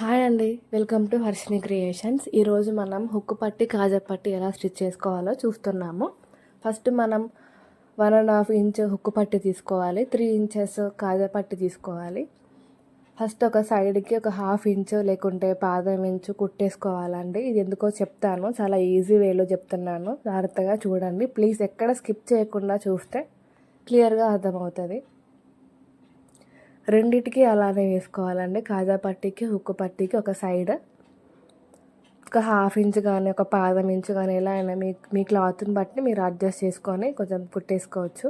Hi అండి. Welcome to Harshini creations. ఈరోజు మనం హుక్కు పట్టి కాజా పట్టి ఎలా స్టిచ్ చేసుకోవాలో చూస్తున్నాము. ఫస్ట్ మనం one and half inch hook పట్టి తీసుకోవాలి. త్రీ ఇంచెస్ కాజా పట్టి తీసుకోవాలి. ఫస్ట్ ఒక సైడ్కి ఒక హాఫ్ ఇంచ్ లేకుంటే పాదం ఇంచు కుట్టేసుకోవాలండి. ఇది ఎందుకో చెప్తాను. చాలా ఈజీ వేలో చెప్తున్నాను. జాగ్రత్తగా చూడండి. ప్లీజ్ ఎక్కడ స్కిప్ చేయకుండా చూస్తే క్లియర్గా అర్థమవుతుంది. రెండిటికి అలానే వేసుకోవాలండి. కాజా పట్టీకి హుక్కు పట్టీకి ఒక సైడ్. ఒక హాఫ్ ఇంచ్ కానీ ఒక పాదం ఇంచ్ కానీ ఎలా అయినా మీ మీ క్లాత్ని బట్టి మీరు అడ్జస్ట్ చేసుకొని కొంచెం కుట్టేసుకోవచ్చు.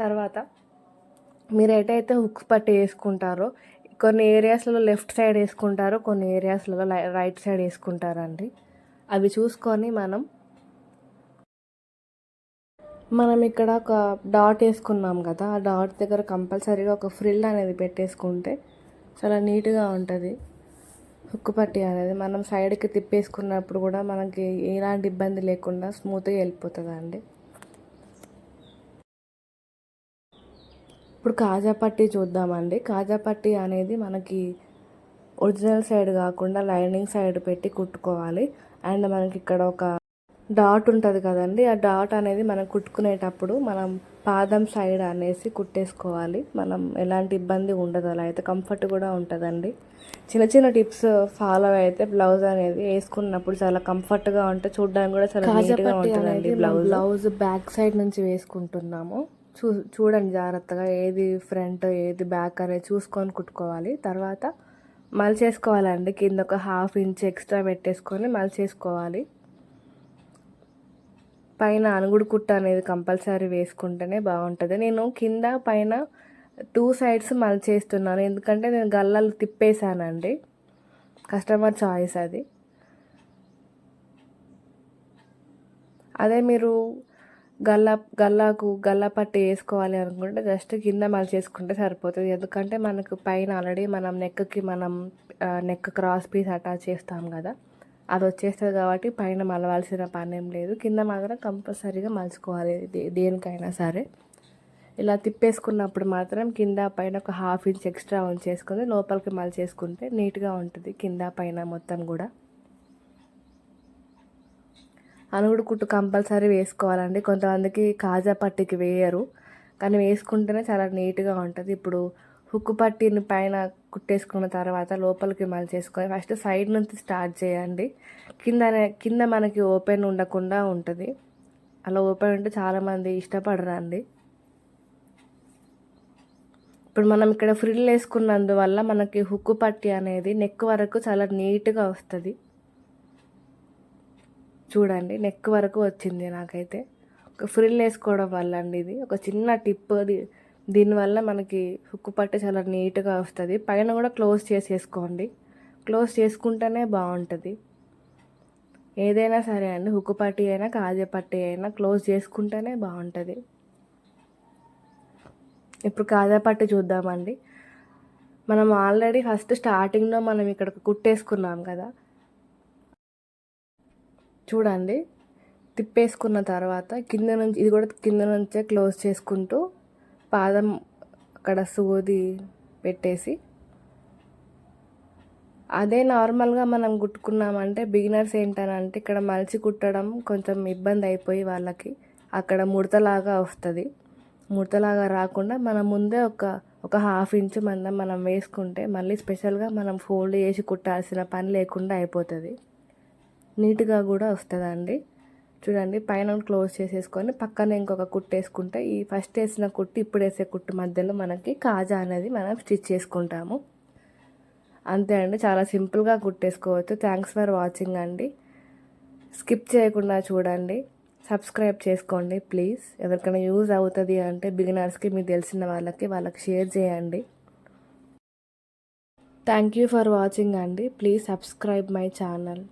తర్వాత మీరు ఎటైతే హుక్స్ పట్టి వేసుకుంటారో కొన్ని ఏరియాస్లలో లెఫ్ట్ సైడ్ వేసుకుంటారు కొన్ని ఏరియాస్లలో రైట్ సైడ్ వేసుకుంటారండి. అవి చూసుకొని మనం మనం ఇక్కడ ఒక డాట్ వేసుకున్నాం కదా ఆ డాట్ దగ్గర కంపల్సరీగా ఒక ఫ్రిల్ అనేది పెట్టేసుకుంటే చాలా నీట్గా ఉంటుంది. హుక్కు పట్టి అనేది మనం సైడ్కి తిప్పేసుకున్నప్పుడు కూడా మనకి ఎలాంటి ఇబ్బంది లేకుండా స్మూత్గా వెళ్ళిపోతుంది అండి ఇప్పుడు కాజా పట్టి చూద్దామండి. కాజా పట్టి అనేది మనకి ఒరిజినల్ సైడ్ కాకుండా లైనింగ్ సైడ్ పెట్టి కుట్టుకోవాలి. అండ్ మనకి ఇక్కడ ఒక డాట్ ఉంటుంది కదండి. ఆ డాట్ అనేది మనం కుట్టుకునేటప్పుడు మనం పాదం సైడ్ అనేసి కుట్టేసుకోవాలి. మనం ఎలాంటి ఇబ్బంది ఉండదు అలా. అయితే కంఫర్ట్ కూడా ఉంటుందండి. చిన్న చిన్న టిప్స్ ఫాలో అయితే బ్లౌజ్ అనేది వేసుకున్నప్పుడు చాలా కంఫర్ట్గా ఉంటే చూడడానికి కూడా చాలా నీట్గా ఉంటుందండి బ్లౌజ్. బ్లౌజ్ బ్యాక్ సైడ్ నుంచి వేసుకుంటున్నాము. చూ చూడండి జాగ్రత్తగా ఏది ఫ్రంట్ ఏది బ్యాక్ అనేది చూసుకొని కుట్టుకోవాలి. తర్వాత మలిచేసుకోవాలండి. కింద ఒక హాఫ్ ఇంచ్ ఎక్స్ట్రా పెట్టేసుకొని మలిచేసుకోవాలి. పైన అనుగుడు కుట్ట అనేది కంపల్సరీ వేసుకుంటేనే బాగుంటుంది. నేను కింద పైన టూ సైడ్స్ మలిచేస్తున్నాను. ఎందుకంటే నేను గల్లలు తిప్పేశానండి. కస్టమర్ చాయిస్ అది. అదే మీరు గల్ల గల్లాకు గల్లా పట్టి వేసుకోవాలి అనుకుంటే జస్ట్ కింద మలిచేసుకుంటే సరిపోతుంది. ఎందుకంటే మనకు పైన ఆల్రెడీ మనం నెక్కి మనం నెక్ క్రాస్ పీస్ అటాచ్ చేస్తాం కదా. అది వచ్చేస్తుంది కాబట్టి పైన మలవాల్సిన పని ఏం లేదు. కింద మాత్రం కంపల్సరీగా మలుచుకోవాలి దేనికైనా సరే. ఇలా తిప్పేసుకున్నప్పుడు మాత్రం కింద పైన ఒక హాఫ్ ఇంచ్ ఎక్స్ట్రా ఉంచేసుకొని లోపలికి మలిచేసుకుంటే నీట్గా ఉంటుంది కింద పైన మొత్తం కూడా. అనుగుడు కుట్టు కంపల్సరీ వేసుకోవాలండి. కొంతమందికి కాజా పట్టికి వేయరు. కానీ వేసుకుంటేనే చాలా నీట్గా ఉంటుంది. ఇప్పుడు హుక్కు పట్టిని పైన కుట్టేసుకున్న తర్వాత లోపలికి మలిచేసుకొని ఫస్ట్ సైడ్ నుంచి స్టార్ట్ చేయండి. కింద కింద మనకి ఓపెన్ ఉండకుండా ఉంటుంది. అలా ఓపెన్ ఉంటే చాలామంది ఇష్టపడరండి. ఇప్పుడు మనం ఇక్కడ ఫ్రిల్ వేసుకున్నందువల్ల మనకి హుక్కు పట్టి అనేది నెక్ వరకు చాలా నీట్గా వస్తుంది. చూడండి నెక్ వరకు వచ్చింది నాకైతే. ఒక ఫ్రిల్ వేసుకోవడం వల్ల అండి ఇది. ఒక చిన్న టిప్ అది దీనివల్ల మనకి హుక్కు పట్టు చాలా నీట్గా వస్తుంది. పైన కూడా క్లోజ్ చేసేసుకోండి క్లోజ్ చేసుకుంటేనే బాగుంటుంది. ఏదైనా సరే అండి హుక్కు పట్టి అయినా కాజే పట్టి అయినా క్లోజ్ చేసుకుంటేనే బాగుంటుంది. ఇప్పుడు కాజా పట్టి చూద్దామండి. మనం ఆల్రెడీ ఫస్ట్ స్టార్టింగ్లో మనం ఇక్కడ కుట్టేసుకున్నాం కదా. చూడండి. తిప్పేసుకున్న తర్వాత కింద నుంచి ఇది కూడా కింద నుంచే క్లోజ్ చేసుకుంటూ పాదం అక్కడ సూది పెట్టేసి అదే నార్మల్గా మనం కుట్టుకున్నామంటే బిగినర్స్ ఏంటనంటే ఇక్కడ మలిచి కుట్టడం కొంచెం ఇబ్బంది అయిపోయి వాళ్ళకి అక్కడ ముడతలాగా వస్తుంది. ముడతలాగా రాకుండా మనం ముందే ఒక ఒక హాఫ్ ఇంచ్ మందం మనం వేసుకుంటే మళ్ళీ స్పెషల్గా మనం ఫోల్డ్ చేసి కుట్టాల్సిన పని లేకుండా అయిపోతుంది. నీట్గా కూడా వస్తుందండి. చూడండి పైన క్లోజ్ చేసేసుకొని పక్కన ఇంకొక కుట్టు వేసుకుంటే ఈ ఫస్ట్ వేసిన కుట్టు ఇప్పుడు వేసే కుట్టు మధ్యలో మనకి కాజా అనేది మనం స్టిచ్ చేసుకుంటాము. అంతే అండి చాలా సింపుల్గా కుట్టేసుకోవచ్చు. థ్యాంక్స్ ఫర్ వాచింగ్ అండి. స్కిప్ చేయకుండా చూడండి. సబ్స్క్రైబ్ చేసుకోండి ప్లీజ్ ఎవరికైనా యూజ్ అవుతుంది అంటే బిగినర్స్కి మీకు తెలిసిన వాళ్ళకి వాళ్ళకి షేర్ చేయండి. థ్యాంక్ యూ ఫర్ వాచింగ్ అండి. Please subscribe my channel